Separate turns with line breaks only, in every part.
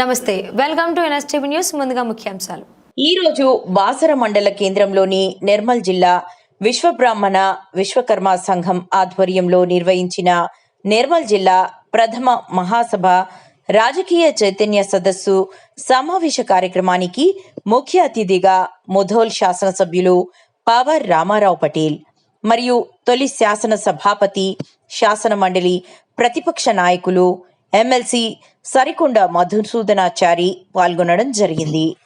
నమస్తే welcome to NSTV news ముందుగా ముఖ్యాంశాలు.
ఈ రోజు బాసర మండల కేంద్రంలోని నిర్మల్ జిల్లా విశ్వబ్రాహ్మణ విశ్వకర్మ సంఘం ఆధ్వర్యంలో నిర్వహించిన నిర్మల్ జిల్లా ప్రథమ మహాసభ రాజకీయ చైతన్య సదస్సు సమావేశ కార్యక్రమానికి ముఖ్య అతిథిగా ముధోల్ శాసనసభ్యులు పవర్ రామారావు పటేల్ మరియు తొలి శాసన సభాపతి శాసన మండలి ప్రతిపక్ష నాయకులు ఎమ్మెల్సీ సరికొండ మధుసూదనాచారి పాల్గొనడం జరిగింది.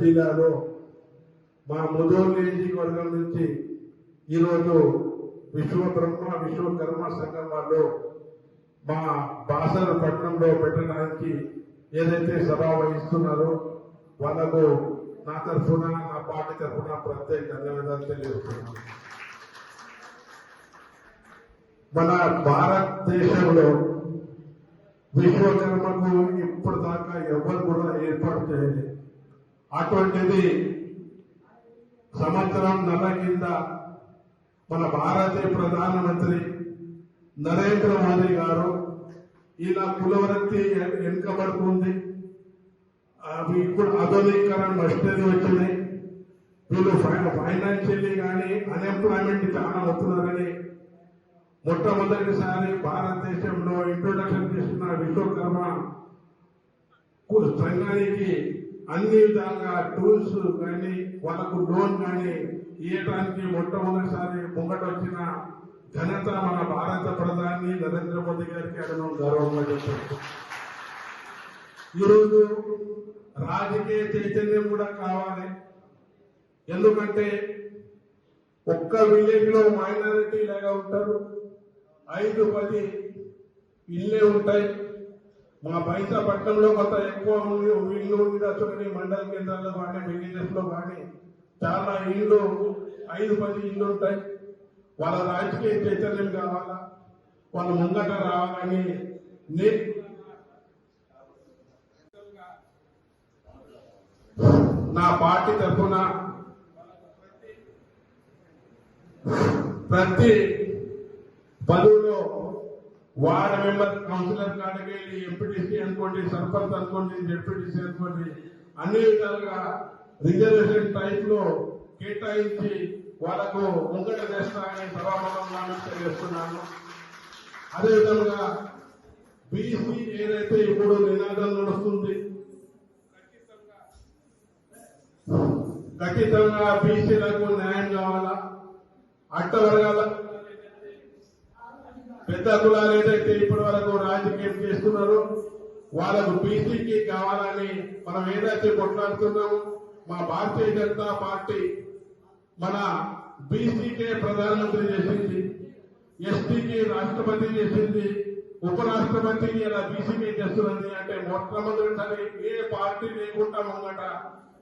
జిల్లాలో మా ముదూరు నియోజకవర్గం నుంచి ఈరోజు విశ్వ బ్రహ్మ విశ్వకర్మ సంఘం వాళ్ళు మా బాసర పట్టణంలో పెట్టడానికి ఏదైతే సభ వహిస్తున్నారో వాళ్ళకు నా తరఫున నా పార్టీ తరఫున ప్రత్యేక ధన్యవాదాలు తెలియజేస్తున్నాను. మన భారతదేశంలో విశ్వకర్మకు ఇప్పుడు దాకా ఎవరు కూడా ఏర్పాటు చేయలేదు. అటువంటిది సంవత్సరం నెల కింద మన భారతీయ ప్రధానమంత్రి నరేంద్ర మోదీ గారు ఇలా కులవృత్తి వెనుకబడుతుంది అవి ఇప్పుడు ఆధునీకరణ మస్టరీ వచ్చింది. వీళ్ళు ఫైనాన్షియల్లీ కానీ అన్ఎంప్లాయ్మెంట్ చాలా అవుతున్నారని మొట్టమొదటిసారి భారతదేశంలో ఇంట్రొడక్షన్ చేసిన విశ్వకర్మ సంఘానికి అన్ని విధాలుగా టూల్స్ కానీ వాళ్ళకు లోన్ కానీ ఇవ్వడానికి మొట్టమొదటిసారి ముంగట వచ్చిన ఘనత మన భారత ప్రధాని నరేంద్ర మోదీ గారికి అడగడం గౌరవంగా చెప్పారు ఈరోజు రాజకీయ చైతన్యం కూడా కావాలి. ఎందుకంటే ఒక్క విలేజ్లో మైనారిటీ లాగా ఉంటారు. ఐదు పది ఇల్లే ఉంటాయి. మా పైసా పట్టణంలో కొంత ఎక్కువ ఉంది. ఇల్లు ఉండొచ్చు కానీ మండల కేంద్రాల్లో కానీ విలేజెస్లో కానీ చాలా ఇల్లు ఐదు పది ఇల్లు ఉంటాయి. వాళ్ళ రాజకీయ చైతన్యం కావాలా? వాళ్ళు ముందట రావాలని నా పార్టీ తరఫున ప్రతి పదవిలో వార్డ్ మెంబర్ కౌన్సిలర్ కాడికి వెళ్ళి ఎంపీటీసీ అనుకోండి సర్పంచ్ అనుకోండి జెడ్పీటీసీ అనుకోండి అన్ని విధాలుగా రిజర్వేషన్ టైప్లో కేటాయించి వాళ్ళకు ముంగట చేస్తానని సభాముఖంగా తెలియజేస్తున్నాను. అదేవిధంగా బీసీ ఏదైతే ఇప్పుడు నినాదం నడుస్తుంది ఖచ్చితంగా బీసీలకు న్యాయం కావాలా? అట్ట వర్గాలకు పెద్ద కులాలు ఏదైతే ఇప్పటి వరకు రాజకీయం చేస్తున్నారో. వాళ్ళకు బీసీకి కావాలని మనం ఏదైతే కొట్లాడుతున్నామో మా భారతీయ జనతా పార్టీ మన బీసీకే ప్రధానమంత్రి చేసింది ఎస్టీకి రాష్ట్రపతి చేసింది ఉపరాష్ట్రపతి ఇలా బీసీకే చేస్తున్నది అంటే మొట్టమొదటిసారి ఏ పార్టీ లేకుండా ముంగట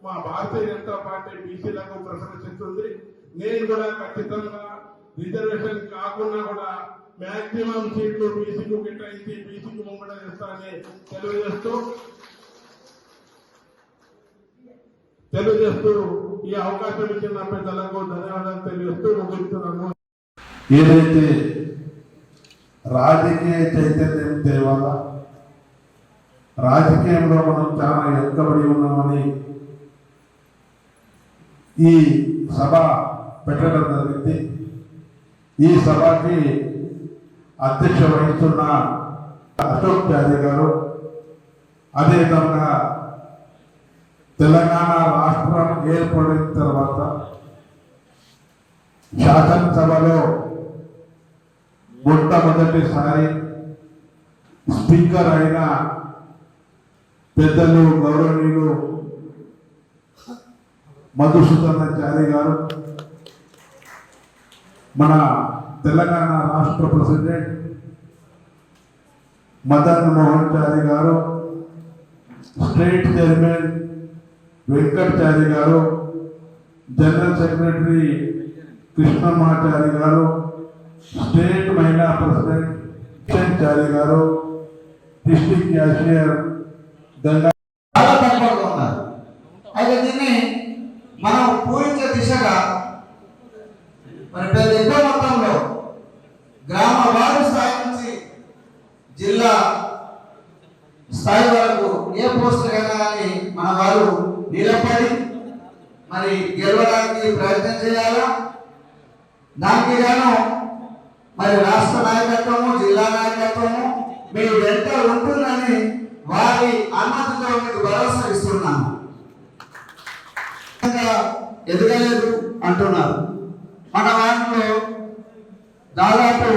మా భారతీయ జనతా పార్టీ బీసీలకు ప్రిఫరెన్స్ ఇస్తుంది నేను కూడా ఖచ్చితంగా రిజర్వేషన్ కాకుండా కూడా మాక్సిమం సీట్లు బీసీకు కేటాయించి బీసీకి ముంగట చేస్తారని తెలియజేస్తూ తెలియజేస్తూ ఈ అవకాశం ఇచ్చిన పెద్దలకు ధన్యవాదాలు తెలియజేస్తూ ముగిస్తున్నాను.
ఏదైతే రాజకీయ చైతన్యం తేవాలా రాజకీయంలో మనం చాలా వెనుకబడి ఉన్నామని ఈ సభ పెట్టడం జరిగింది. ఈ సభకి అధ్యక్ష వహిస్తున్న అశోక్ చారి గారు. అదేవిధంగా తెలంగాణ రాష్ట్రం ఏర్పడిన తర్వాత శాసనసభలో మొట్టమొదటిసారి స్పీకర్ అయిన పెద్దలు గౌరవనీయులు మధుసూదనాచారి గారు మన తెలంగాణ రాష్ట్ర ప్రెసిడెంట్ మదన్ మోహన్ చారి గారు స్టేట్ చైర్మన్ వెంకటాచారి గారు జనరల్ సెక్రటరీ కృష్ణమాచారి గారు స్టేట్ మహిళా ప్రెసిడెంట్ కిషన్ చారి గారు డిస్టిక్ క్యాషియర్ గంగా
చాలా తక్కువగా ఉన్నారు అయితే దీన్ని మనం పూరించే దిశగా మరి పెద్ద ఎక్కువ మొత్తంలో గ్రామ వార్డు స్థాయి నుంచి జిల్లా స్థాయి వరకు ఏ పోస్ట్ కానీ మన వారు నిలబడి మరి గెలవడానికి ప్రయత్నం చేయాలా? దానికి గాను మరి రాష్ట్ర నాయకత్వము జిల్లా నాయకత్వము మీ వెంట ఉంటుందని వారి అనుమతితో మీకు భరోసా ఇస్తున్నాను. ఎదగలేదు అంటున్నారు. మన వారిలో దాదాపు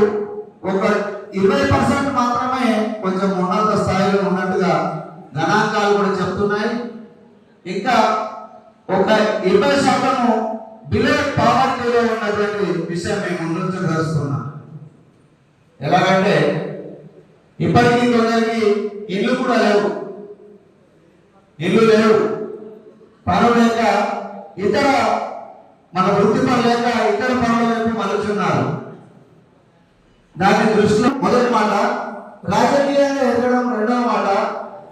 ఒక ఇరవై పర్సెంట్ మాత్రమే కొంచెం ఉన్నత స్థాయిలో ఉన్నట్టుగా గణాంకాలు కూడా చెప్తున్నాయి. ఇంకా ఒక ఇరవై శాతము బిలో పావర్టీలో ఉన్నటువంటి విషయం మేము ముందుంచదలుస్తున్నాం ఎలాగంటే ఇప్పటికీ కొందరికి ఇల్లు కూడా లేవు. ఇల్లు లేవు. పనులు లేక ఇతర మన వృత్తి పనులు లేక ఇతర పనుల వైపు మలుచున్నారు. దాని దృష్టిలో మొదటి మాట రాజకీయాన్ని ఎదగడం రెండవ మాట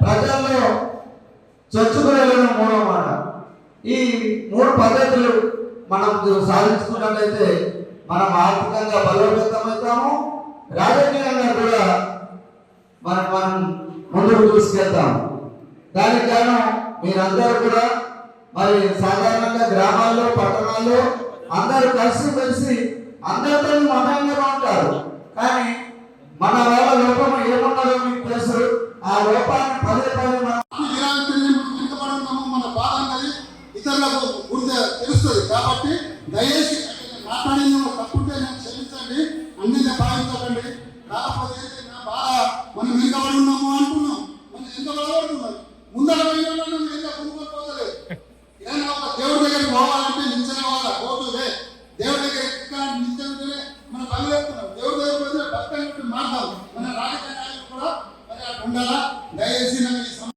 ప్రజల్లో చొచ్చుకు వెళ్ళడం మూడవ మాట. ఈ మూడు పద్ధతులు మనం సాధించుకున్నట్లయితే మనం ఆర్థికంగా బలోపేతమవుతాము రాజకీయంగా కూడా మనం మనం ముందుకు తీసుకెళ్తాం దానికి కారణం మీరందరూ కూడా మరి సాధారణంగా గ్రామాల్లో పట్టణాల్లో అందరూ కలిసి కలిసి అందరితో మతంగా ఉంటారు. కానీ మన వాళ్ళ లోపం ఏమన్నదో మీకు తెలుసు. ఆ లోపాన్ని పదే పదే మన
బాధ అన్నది ఇతరులకు గుర్తు తెలుస్తుంది. కాబట్టి దయచేసి మాట్లాడిన తప్పుంటే నేను క్షమించండి. అన్ని భావించకండి కాకపోతే నా బాధ మనం ఎంత పడి ఉన్నాము అంటున్నాం మనం ఎంత పడబడుతున్నాం ముందర పోయిన